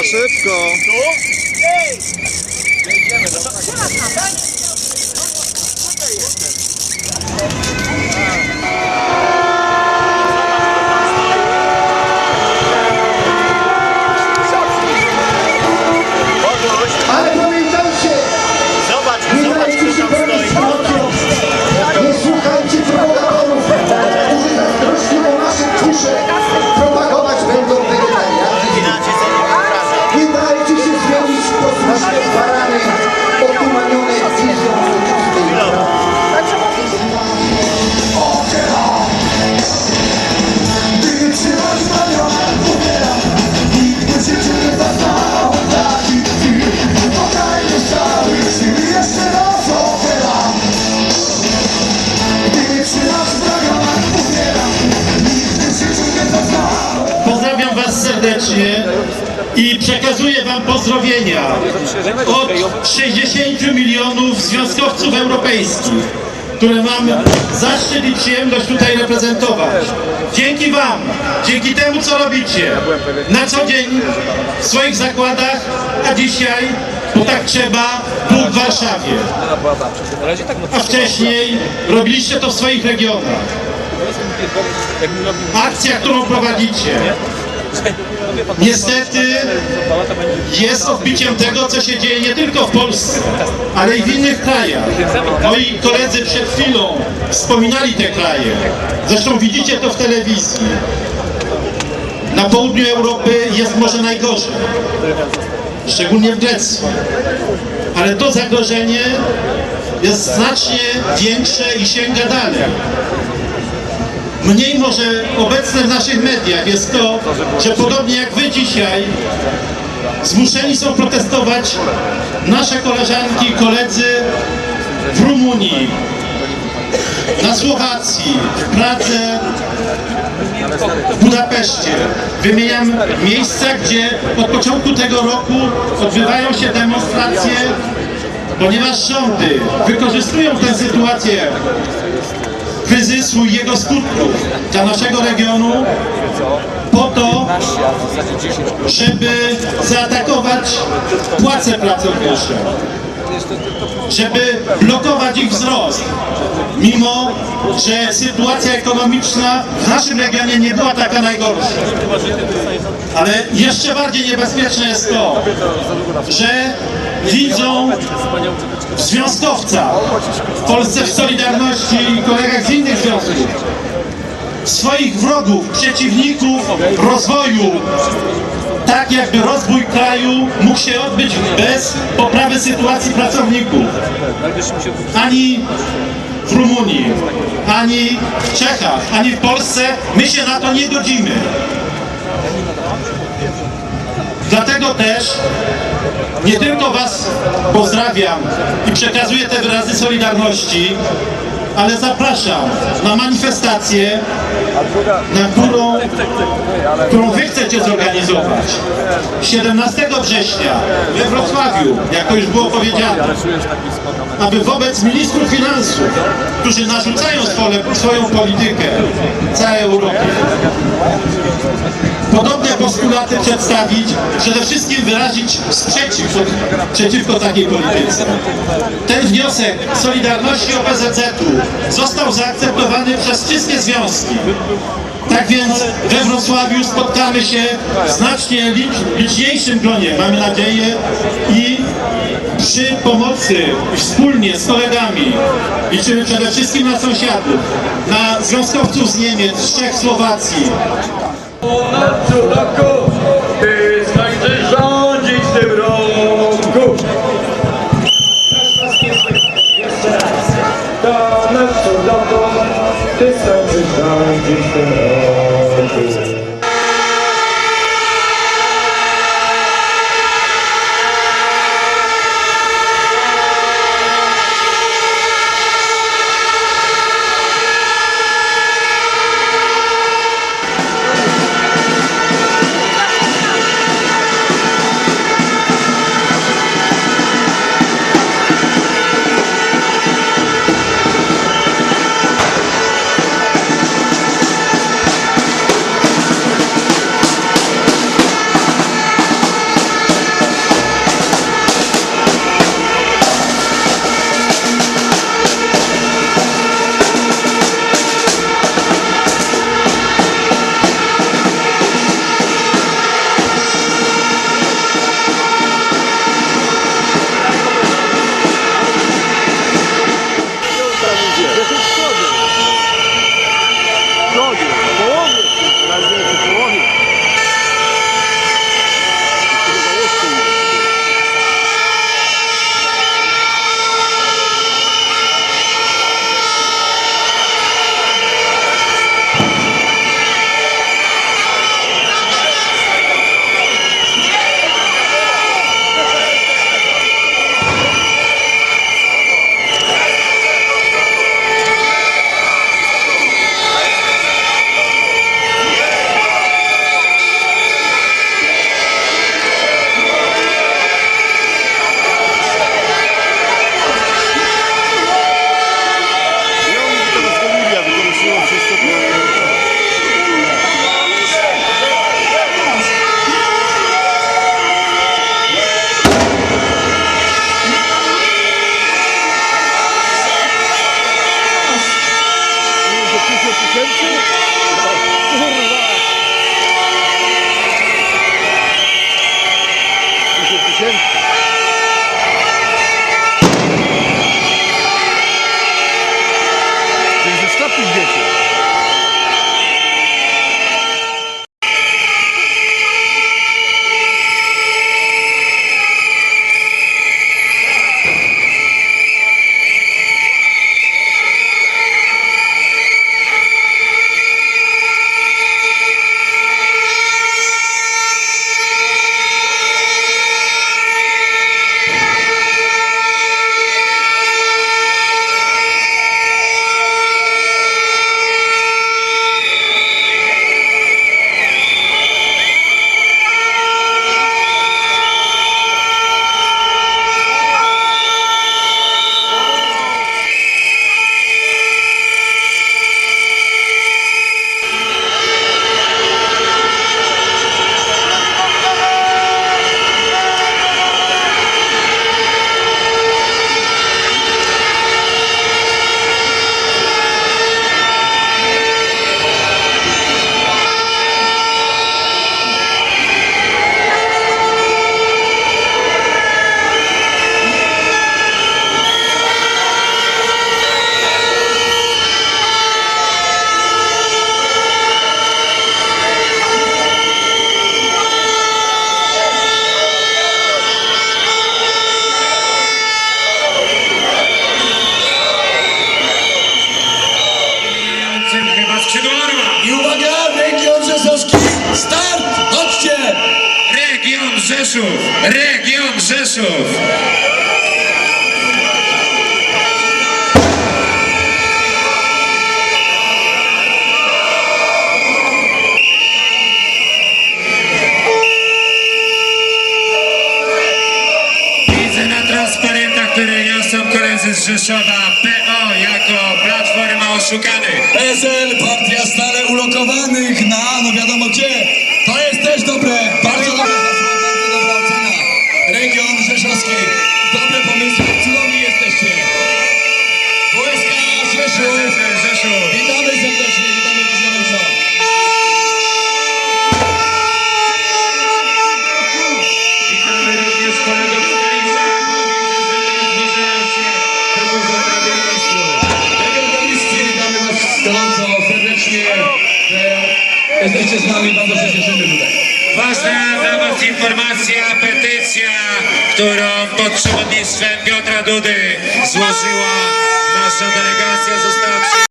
Za szybko. Ale i przekazuję Wam pozdrowienia od 60 milionów związkowców europejskich, które mam zaszczyt i przyjemność tutaj reprezentować. Dzięki Wam, dzięki temu co robicie na co dzień w swoich zakładach, a dzisiaj, bo tak trzeba, tu w Warszawie. A wcześniej robiliście to w swoich regionach. Akcja, którą prowadzicie, niestety jest odbiciem tego, co się dzieje nie tylko w Polsce, ale i w innych krajach. Moi koledzy przed chwilą wspominali te kraje. Zresztą widzicie to w telewizji. Na południu Europy jest może najgorzej, szczególnie w Grecji. Ale to zagrożenie jest znacznie większe i sięga dalej. Mniej może obecne w naszych mediach jest to, że podobnie jak wy dzisiaj zmuszeni są protestować nasze koleżanki i koledzy w Rumunii, na Słowacji, w Pradze, w Budapeszcie. Wymieniam miejsca, gdzie od początku tego roku odbywają się demonstracje, ponieważ rządy wykorzystują tę sytuację kryzysu i jego skutków dla naszego regionu po to, żeby zaatakować płace pracownicze, żeby blokować ich wzrost, mimo że sytuacja ekonomiczna w naszym regionie nie była taka najgorsza. Ale jeszcze bardziej niebezpieczne jest to, że widzą związkowca w Polsce w Solidarności i kolegach z innych związków swoich wrogów, przeciwników rozwoju, tak jakby rozwój kraju mógł się odbyć bez poprawy sytuacji pracowników. Ani w Rumunii, ani w Czechach, ani w Polsce my się na to nie godzimy. Dlatego też nie tylko Was pozdrawiam i przekazuję te wyrazy solidarności, ale zapraszam na manifestację, na którą, którą Wy chcecie zorganizować. 17 września we Wrocławiu, jak to już było powiedziane, aby wobec ministrów finansów, którzy narzucają swoją politykę całej Europie, przedstawić, przede wszystkim wyrazić sprzeciw przeciwko takiej polityce. Ten wniosek Solidarności OPZZ-u został zaakceptowany przez wszystkie związki. Tak więc we Wrocławiu spotkamy się w znacznie licz- liczniejszym gronie, mamy nadzieję, i przy pomocy wspólnie z kolegami liczymy przede wszystkim na sąsiadów, na związkowców z Niemiec, z Czech, Słowacji, Na co roku, Konsequenzen. Rzeszów, region Rzeszów. Widzę na transparentach, które niosą koledzy z Rzeszowa PO jako Platforma Oszukanych. PSL, partia stale ulokowanych na, no wiadomo gdzie. Pomysły, cudowni jesteście. WSK Rzeszów, Rzeszów. witamy serdecznie, witamy was gorąco. Witamy również kolegów z Kalisza. Zbliżają się do Ministrów. Regionalisty, witamy was gorąco, serdecznie. E, Jesteście z nami, bardzo się cieszymy tutaj. Ważna dla Was informacja, petycja, którą pod przewodnictwem Piotra Dudy złożyła nasza delegacja, została.